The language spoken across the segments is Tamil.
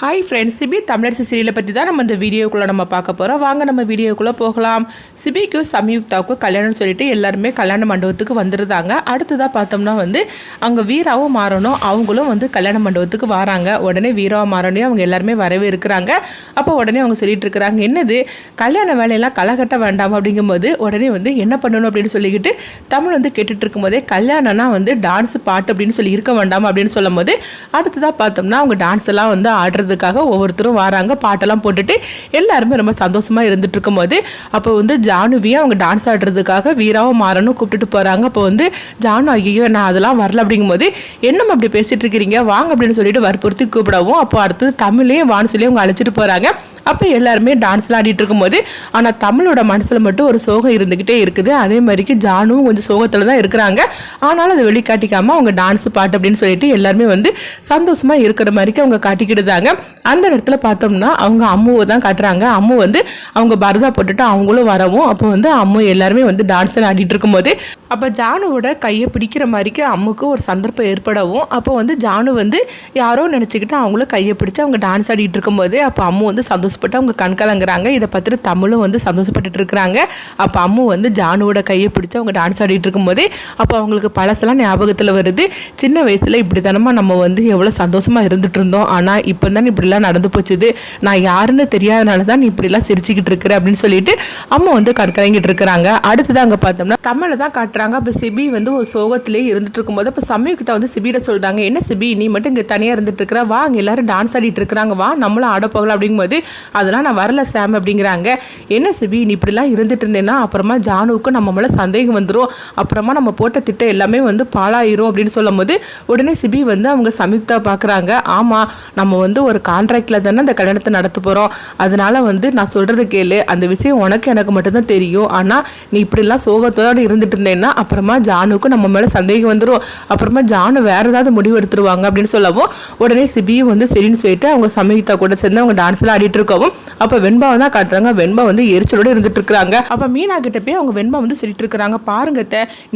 ஹாய் ஃப்ரெண்ட்ஸ் சிபி தமிழரசு சீரியலை பற்றி தான் நம்ம இந்த வீடியோக்குள்ளே நம்ம பார்க்க போகிறோம் வாங்க நம்ம வீடியோக்குள்ளே போகலாம். சிபிக்கும் சம்யுக்தாவுக்கும் கல்யாணம் சொல்லிட்டு எல்லாருமே கல்யாண மண்டபத்துக்கு வந்துருந்தாங்க. அடுத்ததாக பார்த்தோம்னா வந்து அங்கே வீராவும் மாறணும் அவங்களும் வந்து கல்யாண மண்டபத்துக்கு வராங்க. உடனே வீராவும் மாறணும் அவங்க எல்லாருமே வரவே இருக்கிறாங்க. அப்போ உடனே அவங்க சொல்லிட்டு இருக்கிறாங்க என்னது? கல்யாண வேலையெல்லாம் களைகட்ட வேண்டாம்? அப்படிங்கும்போது உடனே வந்து என்ன பண்ணணும்? அப்படின்னு சொல்லிக்கிட்டு தமிழ் வந்து கேட்டுட்டு இருக்கும்போதே கல்யாணம்னா வந்து டான்ஸ் பாட்டு அப்படின்னு சொல்லி இருக்க வேண்டாம்? அப்படின்னு சொல்லும் போது அடுத்ததாக பார்த்தோம்னா அவங்க டான்ஸ் எல்லாம் வந்து ஆடுறது பாடுறதுக்காக ஒவ்வொருத்தரும் வராங்க பாட்டெல்லாம் போட்டுட்டு எல்லாருமே ரொம்ப சந்தோஷமா இருந்துட்டு இருக்கும்போது அப்போ வந்து ஜானுவியும் அவங்க டான்ஸ் ஆடுறதுக்காக வீராவும் மாறனும் கூப்பிட்டுட்டு போறாங்க. அப்போ வந்து ஜானு ஐயோ நான் அதெல்லாம் வரல. அப்படிங்கும்போது என்னம்மா அப்படி பேசிட்டு இருக்கிறீங்க வாங்க அப்படின்னு சொல்லிட்டு வற்புறுத்தி கூப்பிடவும் அப்போ அடுத்தது தமிழையும் வான்னு சொல்லி அவங்க அழைச்சிட்டு போறாங்க. அப்போ எல்லாருமே டான்ஸ்லாம் ஆடிட்டு இருக்கும்போது ஆனால் தமிழோட மனசில் மட்டும் ஒரு சோகம் இருந்துக்கிட்டே இருக்குது. அதே மாதிரிக்கு ஜானுவும் கொஞ்சம் சோகத்தில் தான் இருக்கிறாங்க. ஆனாலும் அதை வெளிக்காட்டிக்காமல் அவங்க டான்ஸ் பாட்டு அப்படின்னு சொல்லிட்டு எல்லாருமே வந்து சந்தோஷமாக இருக்கிற மாதிரிக்கு அவங்க காட்டிக்கிட்டுதாங்க அந்த நேரத்தில் பார்த்தோம்னா அவங்க அம்முவை தான் காட்டுறாங்க. அம்மு வந்து அவங்க பரதா போட்டுட்டு அவங்களும் வரவும் அப்போ வந்து அம்மு எல்லாருமே வந்து டான்ஸ் ஆடிட்டு இருக்கும்போது அப்போ ஜானுவோட கையை பிடிக்கிற மாதிரிக்கு அம்முக்கு ஒரு சந்தர்ப்பம் ஏற்படவும் அப்போ வந்து ஜானு வந்து யாரோ நினச்சிக்கிட்டு அவங்களும் கையை பிடிச்சி அவங்க டான்ஸ் ஆடிட்டு இருக்கும்போது அப்போ அம்மு வந்து சந்தோஷப்பட்டு அவங்க கண் கலங்குறாங்க. இதை பார்த்துட்டு தமிழும் வந்து சந்தோஷப்பட்டுட்டு இருக்கிறாங்க. அப்போ அம்மு வந்து ஜானுவோட கையை பிடிச்சி அவங்க டான்ஸ் ஆடிட்டு இருக்கும்போது அப்போ அவங்களுக்கு பழசெல்லாம் ஞாபகத்தில் வருது. சின்ன வயசில் இப்படி தானமாக நம்ம வந்து எவ்வளோ சந்தோஷமாக இருந்துட்டு இருந்தோம். ஆனால் இப்போ தான் இப்படிலாம் நடந்து போச்சுது? நான் யாருன்னு தெரியாதனால தான் நீ இப்படிலாம் சிரிச்சுக்கிட்டு இருக்கிற அப்படின்னு சொல்லிட்டு அம்மா வந்து கண் இருக்கிறாங்க. அடுத்தது அங்கே பார்த்தோம்னா தமிழை தான் காட்டுறாங்க. அப்போ சிபி வந்து ஒரு சோகத்திலே இருந்துட்டு இருக்கும்போது அப்போ சமயத்தை வந்து சிபியிட சொல்கிறாங்க என்ன சிபி? நீ மட்டும் இங்கே தனியாக இருந்துட்டு இருக்கிற? வா அங்கே எல்லாரும் டான்ஸ் ஆடிட்டு இருக்கிறாங்க. வா நம்மளும் ஆட போகலாம். அப்படிங்கும்போது அதெல்லாம் நான் வரல சாம் அப்படிங்கிறாங்க. என்ன சிபி? நீ இப்படிலாம் இருந்துட்டு இருந்தேன்னா அப்புறமா ஜானுவுக்கு நம்ம மேலே சந்தேகம் வந்துடும் அப்புறமா நம்ம போட்ட திட்டம் எல்லாமே வந்து பாழாயிரும். அப்படின்னு சொல்லும் போது உடனே சிபி வந்து அவங்க சம்யுக்தா பார்க்குறாங்க ஆமாம் நம்ம வந்து ஒரு கான்ட்ராக்டில் தானே அந்த கல்யாணத்தை நடத்த போகிறோம் அதனால் வந்து நான் சொல்கிறது கேளு. அந்த விஷயம் உனக்கு எனக்கு மட்டும்தான் தெரியும். ஆனால் நீ இப்படிலாம் சோகத்தோடு இருந்துட்டு இருந்தேன்னா அப்புறமா ஜானுக்கும் நம்ம மேலே சந்தேகம் வந்துடும் அப்புறமா ஜானு வேறு ஏதாவது முடிவு எடுத்துருவாங்க அப்படின்னு சொல்லவும் உடனே சிபியும் வந்து சரின்னு சொல்லிட்டு அவங்க சமீகிதா கூட சேர்ந்து அவங்க டான்ஸ்லாம் ஆடிட்டு இருக்கவும் அப்போ வெண்பாவை தான் காட்டுறாங்க. வெண்பா வந்து எரிச்சலோடு இருந்துட்டு இருக்காங்க அப்போ மீனா கிட்ட போய் அவங்க வெண்பா வந்து சொல்லிட்டு இருக்கிறாங்க. பாருங்க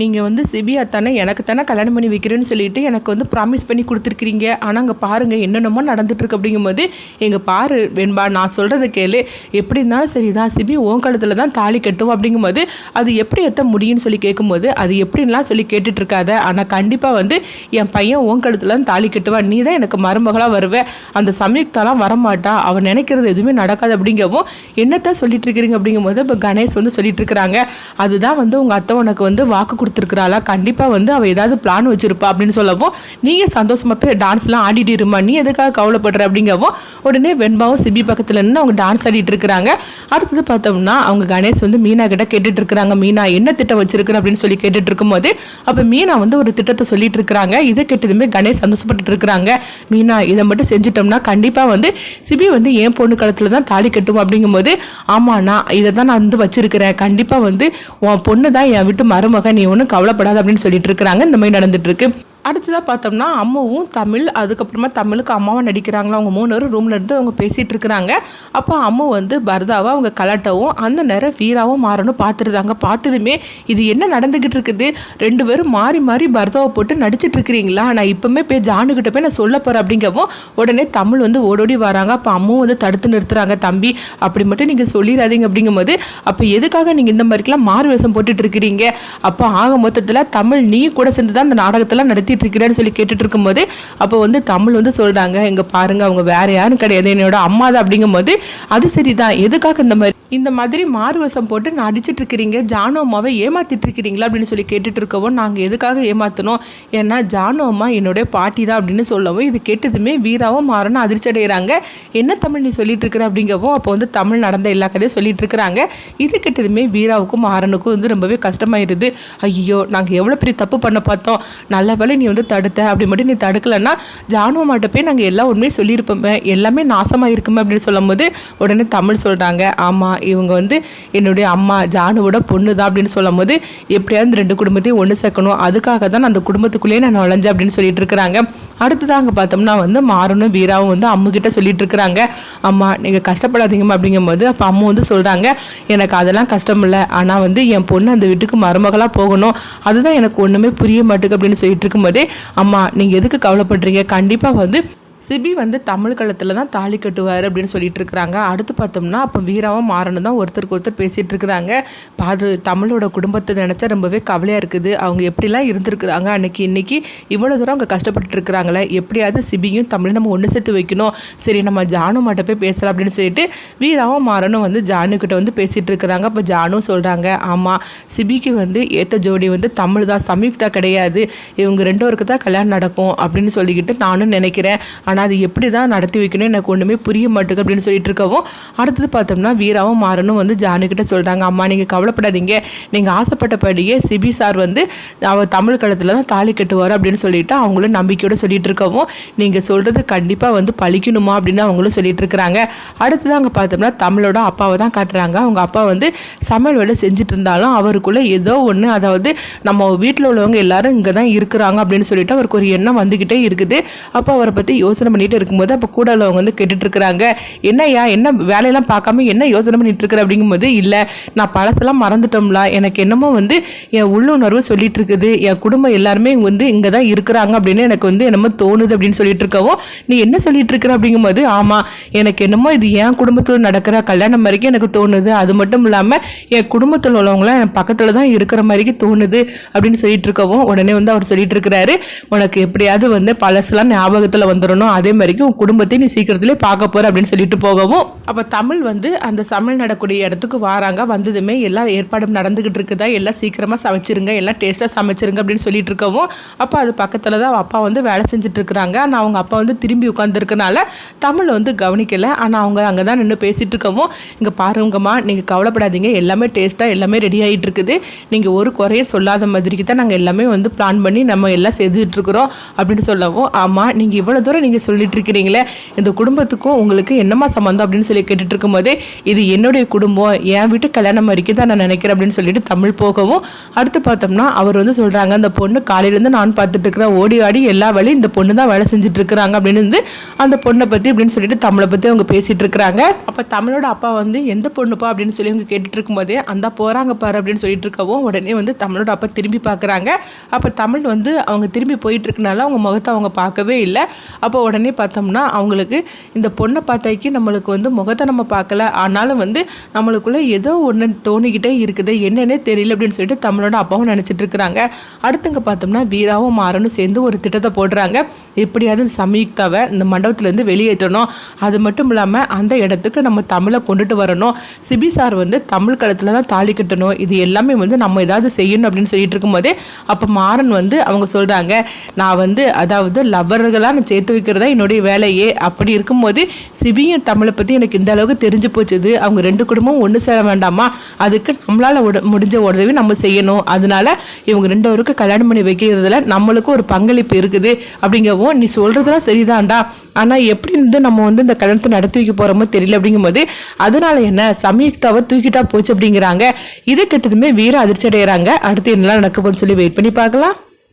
நீங்கள் வந்து சிபியா தானே எனக்கு தானே கல்யாணம் பண்ணி வைக்கிறேன்னு சொல்லிட்டு எனக்கு வந்து ப்ராமிஸ் பண்ணி கொடுத்துருக்கீங்க ஆனால் அங்கே பாருங்க என்னென்னமோ நடந்துட்டு இருக்கு அப்படிங்கும்போது எங்கள் பாரு வெண்பா நான் சொல்கிறது கேளு. எப்படி இருந்தாலும் சரி தான் சிபி உன் கழுத்தில் தான் தாலி கட்டும் அப்படிங்கும்போது அது எப்படி எத்த முடியும்னு சொல்லி கேட்கும்போது அது எப்படின்லாம் சொல்லி கேட்டுட்ருக்காத. ஆனால் கண்டிப்பாக வந்து என் பையன் உன் கழுத்தில் தான் தாலி கட்டுவான் நீ தான் எனக்கு மருமகளாக வருவ. அந்த சம்யுக்தாலாம் வரமாட்டா. அவன் நினைக்கிறது எதுவுமே நடக்காது. அப்படிங்கவும் என்னத்தான் சொல்லிட்டு இருக்கிறீங்க அப்படிங்கும்போது இப்போ கணேஷ் வந்து சொல்லிட்டு இருக்கிறாங்க அதுதான் வந்து உங்கள் அத்தை உனக்கு வந்து வாக்கு கொடுத்துருக்குறாளா? கண்டிப்பாக வந்து அவள் ஏதாவது பிளான் வச்சிருப்பா. அப்படின்னு சொல்லவும் நீங்கள் சந்தோஷமாக போய் டான்ஸ்லாம் ஆடிட்டு இருமா. நீ எதுக்காக கவலைப்படுற? அப்படிங்கவும் உடனே வெண்பாவும் சிபி பக்கத்தில் நின்று அவங்க டான்ஸ் ஆடிட்டு இருக்கிறாங்க. அடுத்தது பார்த்தோம்னா அவங்க கணேஷ் வந்து மீனா கிட்ட கேட்டுட்டு இருக்கிறாங்க. மீனா என்ன திட்டம் வச்சிருக்கிற? அப்படின்னு சொல்லி கேட்டுட்டு இருக்கும்போது அப்போ மீனா வந்து ஒரு திட்டத்தை சொல்லிட்டு இருக்கிறாங்க. இதை கேட்டதுமே கணேஷ் சந்தோஷப்பட்டு இருக்கிறாங்க. மீனா இதை மட்டும் செஞ்சுட்டோம்னா கண்டிப்பாக வந்து சிபி வந்து என் பொண்ணு காலத்தில் தான் தாலி கட்டுவோம். அப்படிங்கும்போது ஆமாண்ணா நான் இதை தான் நான் வந்து வச்சிருக்கிறேன். கண்டிப்பாக வந்து உன் பொண்ணு தான் என் விட்டு மருமக நீ ஒன்றும் கவலைப்படாத. அப்படின்னு சொல்லிட்டு இருக்கிறாங்க. இந்த மாதிரி நடந்துட்டு இருக்கு. அடுத்ததாக பார்த்தோம்னா அம்மாவும் தமிழ் அதுக்கப்புறமா தமிழுக்கு அம்மாவும் நடிக்கிறாங்களா அவங்க மூணு பேரும் ரூமில் இருந்து அவங்க பேசிகிட்டு இருக்கிறாங்க. அப்போ அம்மா வந்து பரதாவை அவங்க கலாட்டாவும் அந்த நேரம் வீராவும் மாறணும் பார்த்துருந்தாங்க பார்த்ததுமே இது என்ன நடந்துக்கிட்டு இருக்குது? ரெண்டு பேரும் மாறி மாறி பரதாவை போட்டு நடிச்சிட்டு இருக்கிறீங்களா? நான் இப்போமே போய் ஜானுக்கிட்ட போய் நான் சொல்ல போகிறேன் அப்படிங்கவும் உடனே தமிழ் வந்து ஓடோடி வராங்க. அப்போ அம்மாவும் வந்து தடுத்து நிறுத்துறாங்க. தம்பி அப்படி மட்டும் நீங்கள் சொல்லிடாதீங்க அப்படிங்கும்போது அப்போ எதுக்காக நீங்கள் இந்த மாதிரிக்கெல்லாம் மாறு வேஷம் போட்டுட்டு இருக்கிறீங்க? அப்போ ஆக மொத்தத்தில் தமிழ் நீ கூட சேர்ந்து தான் அந்த நாடகத்தெல்லாம் நடத்திட்டு இருக்கிறேன்னு சொல்லி கேட்டுட்டு இருக்கும்போது அப்போ வந்து தமிழ் வந்து சொல்கிறாங்க இங்கே பாருங்க அவங்க வேற யாரும் கிடையாது. என்னோட அம்மா தான் அப்படிங்கும்போது அது சரிதான். எதுக்காக இந்த மாதிரி இந்த மாதிரி மாறுவசம் போட்டு நான் அடிச்சிட்டு இருக்கிறீங்க ஜானு அம்மாவை ஏமாத்திட்டு இருக்கிறீங்களா அப்படின்னு சொல்லி கேட்டுட்டு இருக்கவும் நாங்கள் எதுக்காக ஏமாத்தணும் ஏன்னா ஜானு அம்மா என்னுடைய பாட்டி தான் அப்படின்னு சொல்லவும் இது கேட்டதுமே வீராவும் மாறனும் அதிர்ச்சி அடைகிறாங்க என்ன தமிழ் நீ சொல்லிட்டு இருக்கிற அப்படிங்கவும் அப்போ வந்து தமிழ் நடந்த எல்லா கதையும் சொல்லிட்டு இருக்கிறாங்க இது கேட்டதுமே வீராவுக்கும் மாறனுக்கும் வந்து ரொம்பவே கஷ்டமாயிருது. ஐயோ நாங்கள் எவ்வளோ பெரிய தப்பு பண்ண பார்த்தோம். நல்ல வேலை நீ வந்து தடுத்த அப்படி மட்டும் நீ தடுக்கலைன்னா ஜானு மாட்ட போய் நாங்கள் எல்லா உண்மையும் சொல்லியிருப்போமே எல்லாமே நாசமாக இருக்குமே அப்படின்னு சொல்லும்போது உடனே தமிழ் சொல்கிறாங்க ஆமாம் இவங்க வந்து என்னுடைய அம்மா ஜானுவோட பொண்ணு தான் அப்படின்னு சொல்லும் போது எப்படியாவது ரெண்டு குடும்பத்தையும் ஒன்று சேர்க்கணும். அதுக்காக தான் அந்த குடும்பத்துக்குள்ளேயே நான் நுழைஞ்சேன் அப்படின்னு சொல்லிட்டு இருக்கிறாங்க. அடுத்ததாக பார்த்தோம்னா வந்து மாறனும் வீராவும் வந்து அம்முக்கிட்ட சொல்லிட்டு இருக்கிறாங்க. அம்மா நீங்கள் கஷ்டப்படாதீங்கம்மா அப்படிங்கும்போது அப்போ அம்மா வந்து சொல்கிறாங்க எனக்கு அதெல்லாம் கஷ்டம் இல்லை. ஆனால் வந்து என் பொண்ணு அந்த வீட்டுக்கு மருமகளாக போகணும். அதுதான் எனக்கு ஒன்றுமே புரிய மாட்டேங்குது அப்படின்னு சொல்லிட்டு இருக்கும்போதே அம்மா நீங்கள் எதுக்கு கவலைப்படுறீங்க? கண்டிப்பாக வந்து சிபி வந்து தமிழ் களத்தில் தான் தாலி கட்டுவார் அப்படின்னு சொல்லிட்டு இருக்கிறாங்க. அடுத்து பார்த்தோம்னா அப்போ வீராவும் மாறணும் தான் ஒருத்தருக்கு ஒருத்தர் பேசிகிட்டு இருக்கிறாங்க. பாது தமிழோட குடும்பத்தை நினச்சா ரொம்பவே கவலையாக இருக்குது. அவங்க எப்படிலாம் இருந்திருக்கிறாங்க அன்னைக்கு இன்றைக்கி இவ்வளோ தூரம் அவங்க கஷ்டப்பட்டு இருக்கிறாங்களே எப்படியாவது சிபியும் தமிழும் நம்ம ஒன்று சேர்த்து வைக்கணும். சரி நம்ம ஜானு மட்டும் போய் பேசலாம் அப்படின்னு சொல்லிட்டு வீராவும் மாறனும் வந்து ஜானுக்கிட்ட வந்து பேசிகிட்டு இருக்கிறாங்க. அப்போ ஜானும் சொல்கிறாங்க ஆமாம் சிபிக்கு வந்து ஏற்ற ஜோடி வந்து தமிழ் தான். சம்யுக்தா கிடையாது. இவங்க ரெண்டு தான் கல்யாணம் நடக்கும் அப்படின்னு சொல்லிக்கிட்டு நானும் நினைக்கிறேன். ஆனால் அது எப்படி தான் நடத்தி வைக்கணும் எனக்கு ஒன்றுமே புரிய மாட்டேங்குது அப்படின்னு சொல்லிட்டு இருக்கவும் அடுத்தது பார்த்தோம்னா வீராவும் மாறனும் வந்து ஜானுக்கிட்ட சொல்கிறாங்க அம்மா நீங்கள் கவலைப்படாதீங்க. நீங்கள் ஆசைப்பட்டபடியே சிபி சார் வந்து அவர் தமிழ் களத்தில் தான் தாலி கட்டுவார் அப்படின்னு சொல்லிட்டு அவங்களும் நம்பிக்கையோடு சொல்லிட்டு இருக்கவும் நீங்கள் சொல்கிறது கண்டிப்பாக வந்து பழிக்கணுமா? அப்படின்னு அவங்களும் சொல்லிட்டு இருக்கிறாங்க. அடுத்தது அங்கே பார்த்தோம்னா தமிழோட அப்பாவை தான் காட்டுறாங்க. அவங்க அப்பா வந்து சமையல் வேலை செஞ்சுட்டு இருந்தாலும் அவருக்குள்ளே ஏதோ ஒன்று அதாவது நம்ம வீட்டில் உள்ளவங்க எல்லாரும் இங்கே தான் இருக்கிறாங்க அப்படின்னு சொல்லிட்டு அவருக்கு ஒரு எண்ணம் வந்துக்கிட்டே இருக்குது. அப்போ அவரை பற்றி யோசனை பண்ணிட்டு இருக்கும்போது அப்போ கூட உள்ளவங்க வந்து கேட்டுட்டு இருக்கிறாங்க என்னய்யா என்ன வேலையெல்லாம் பார்க்காம என்ன யோசனை பண்ணிட்டு இருக்கிற அப்படிங்கும்போது இல்லை நான் பழசெல்லாம் மறந்துட்டோம்ல. எனக்கு என்னமோ வந்து என் உள்ளுணர்வு சொல்லிட்டு இருக்குது என் குடும்பம் எல்லாருமே வந்து இங்கே தான் இருக்கிறாங்க அப்படின்னு எனக்கு வந்து என்னமோ தோணுது அப்படின்னு சொல்லிட்டு இருக்கவும் நீ என்ன சொல்லிட்டு இருக்கிற அப்படிங்கும்போது ஆமாம் எனக்கு என்னமோ இது என் குடும்பத்தில் நடக்கிற கல்யாணம் வரைக்கும் எனக்கு தோணுது. அது மட்டும் இல்லாமல் என் குடும்பத்தில் உள்ளவங்களாம் என் பக்கத்தில் தான் இருக்கிற மாதிரிக்கு தோணுது அப்படின்னு சொல்லிட்டு இருக்கவும் உடனே வந்து அவர் சொல்லிட்டு இருக்கிறாரு உனக்கு எப்படியாவது வந்து பழசெல்லாம் ஞாபகத்தில் வந்துடணும் அதே மாதிரிக்கு உன் குடும்பத்தை நீ சீக்கிரத்திலே பார்க்க போகிற அப்படின்னு சொல்லிட்டு போகவும் அப்போ தமிழ் வந்து அந்த சமையல் நடக்கூடிய இடத்துக்கு வராங்க. வந்ததுமே எல்லா ஏற்பாடும் நடந்துக்கிட்டு இருக்குதா? எல்லாம் சீக்கிரமாக சமைச்சிருங்க எல்லாம் டேஸ்ட்டாக சமைச்சிருங்க அப்படின்னு சொல்லிட்டு இருக்கவும் அப்போ அது பக்கத்தில் தான் அப்பா வந்து வேலை செஞ்சுட்டு இருக்கிறாங்க. ஆனால் அவங்க அப்பா வந்து திரும்பி உட்காந்துருக்கனால தமிழ் வந்து கவனிக்கலை. ஆனால் அவங்க அங்கே தான் நின்று பேசிகிட்டு இருக்கவும் இங்கே பாருங்கம்மா நீங்கள் கவலைப்படாதீங்க. எல்லாமே டேஸ்ட்டாக எல்லாமே ரெடி ஆகிட்டு இருக்குது. நீங்கள் ஒரு குறையும் சொல்லாத மாதிரிக்கு தான் நாங்கள் எல்லாமே வந்து பிளான் பண்ணி நம்ம எல்லாம் செய்துட்டுருக்குறோம் அப்படின்னு சொல்லவும் ஆமாம் நீங்கள் இவ்வளோ தூரம் நீங்கள் சொல்லிட்டு இருக்கிறீங்களே இந்த குடும்பத்துக்கும் உங்களுக்கு என்னம்மா சம்மந்தம் அப்படின்னு சொல்லி கேட்டுட்டு இருக்கும்போதே இது என்னுடைய குடும்பம் என் வீட்டு கல்யாணம் வரைக்கும் தான் நான் நினைக்கிறேன் அப்படின்னு சொல்லிட்டு தமிழ் போகவும் அடுத்து பார்த்தோம்னா அவர் வந்து சொல்கிறாங்க அந்த பொண்ணு காலையிலேருந்து நான் பார்த்துட்டு இருக்கிறேன் ஓடி ஆடி எல்லா வேலையும் இந்த பொண்ணு தான் வேலை செஞ்சுட்டு இருக்கிறாங்க அப்படின்னு வந்து அந்த பொண்ணை பற்றி அப்படின்னு சொல்லிட்டு தமிழை பற்றி அவங்க பேசிகிட்டு இருக்கிறாங்க அப்போ தமிழோட அப்பா வந்து எந்த பொண்ணுப்பா? அப்படின்னு சொல்லி அவங்க கேட்டுட்டு இருக்கும்போதே அந்த போகிறாங்க பாரு அப்படின்னு சொல்லிட்டு இருக்கவும் உடனே வந்து தமிழோட அப்பா திரும்பி பார்க்குறாங்க. அப்போ தமிழ் வந்து அவங்க திரும்பி போயிட்டு இருக்கனால அவங்க முகத்தை அவங்க பார்க்கவே இல்லை. அப்போ உடனே பார்த்தோம்னா அவங்களுக்கு இந்த பொண்ணை பார்த்தாக்கி நம்மளுக்கு வந்து முகத்தை நம்ம பார்க்கல. ஆனாலும் வந்து நம்மளுக்குள்ளே ஏதோ ஒன்று தோணிக்கிட்டே இருக்குது. என்னென்னே தெரியல அப்படின்னு சொல்லிட்டு தமிழோட அப்பாவும் நினச்சிட்டு இருக்கிறாங்க. அடுத்துங்க பார்த்தோம்னா வீராவும் மாறனும் சேர்ந்து ஒரு திட்டத்தை போடுறாங்க. எப்படியாவது இந்த சம்யுக்தாவை இந்த மண்டபத்துலேருந்து வெளியேற்றணும். அது மட்டும் இல்லாமல் அந்த இடத்துக்கு நம்ம தமிழை கொண்டுட்டு வரணும். சிபி சார் வந்து தமிழ் களத்தில் தான் தாலி கட்டணும். இது எல்லாமே வந்து நம்ம ஏதாவது செய்யணும் அப்படின்னு சொல்லிட்டு இருக்கும்போதே அப்போ மாறன் வந்து அவங்க சொல்கிறாங்க நான் வந்து அதாவது லவ்வர்களாக நான் சேர்த்து வைக்கிறதா என்னுடைய வேலையே. அப்படி இருக்கும்போது சிபியும் தமிழை பற்றி எனக்கு இந்த அளவுக்கு தெரிஞ்சு போச்சுது. அவங்க ரெண்டு குடும்பமும் ஒன்று சேர வேண்டாமா? அதுக்கு நம்மளால் முடிஞ்ச உதவி நம்ம செய்யணும். அதனால இவங்க ரெண்டு பேருக்கும் கல்யாணம் பண்ணி வைக்கிறதுல நம்மளுக்கும் ஒரு பங்களிப்பு இருக்குது. அப்படிங்கவும் நீ சொல்கிறதுலாம் சரிதான்டா. ஆனால் எப்படி இருந்து நம்ம வந்து இந்த கல்யாணத்தை நடத்தி வைக்க போகிறோமோ தெரியல. அப்படிங்கும்போது அதனால என்ன? சமயுக்தாவை தூக்கிட்டா போச்சு அப்படிங்கிறாங்க. இது கிட்டதுமே வீர அதிர்ச்சி அடைகிறாங்க அடுத்து என்னெல்லாம் நடக்க போகணும்னு சொல்லி வெயிட் பண்ணி பார்க்கலாம்.